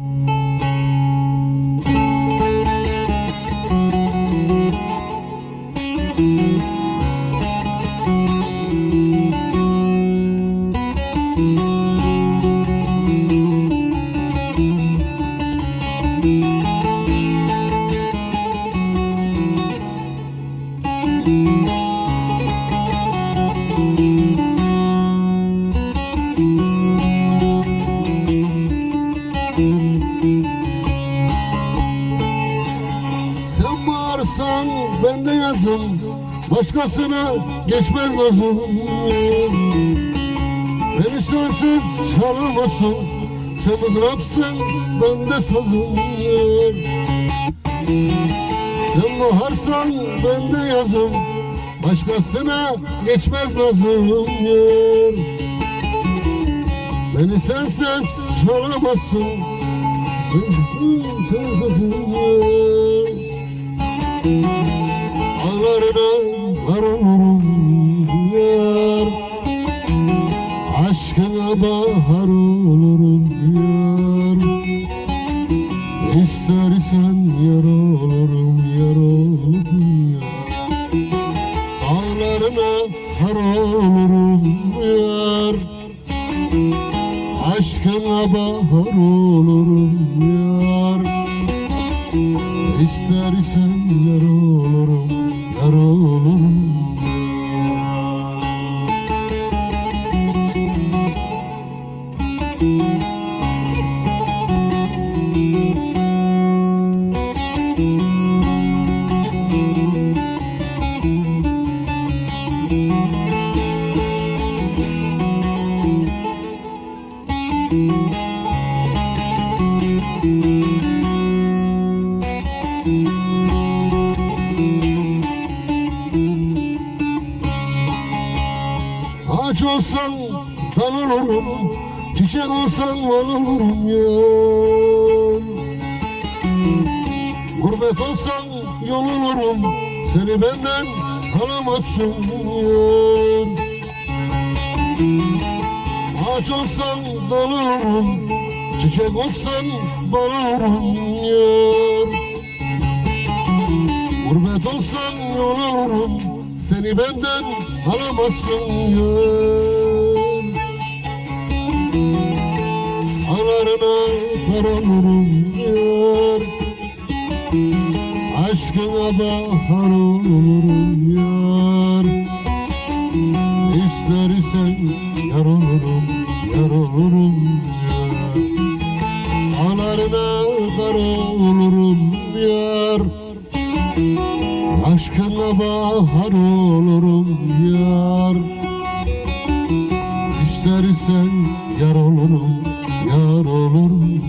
thank you Sen bağırsan ben de yazım Başkasına geçmez nazım Beni sensiz çalamazsın Sen mızrapsın ben de sazım. Sen baharsan ben de yazım Başkasına geçmez nazım Beni sensiz çalamazsın Ağlarına var olurum yar Aşkına bahar olurum yar İstersen yar olurum yar olurum yar Ağlarına var olurum yar Aşkına bahar olurum yar. İstersen yar olurum, Ağaç olsan dal olurum, çiçek olsan mal olurum yar. Gurbet olsan yol olurum, seni benden alamazsın yar. Ağaç olsan dal olurum, çiçek olsan bal olurum yar. Gurbet olsan yol olurum Seni benden alamazsın yar Ağlarına kar olurum yar Aşkına bahar olurum Aşkınla bahar olurum yar. İstersen yar olurum, yar olurum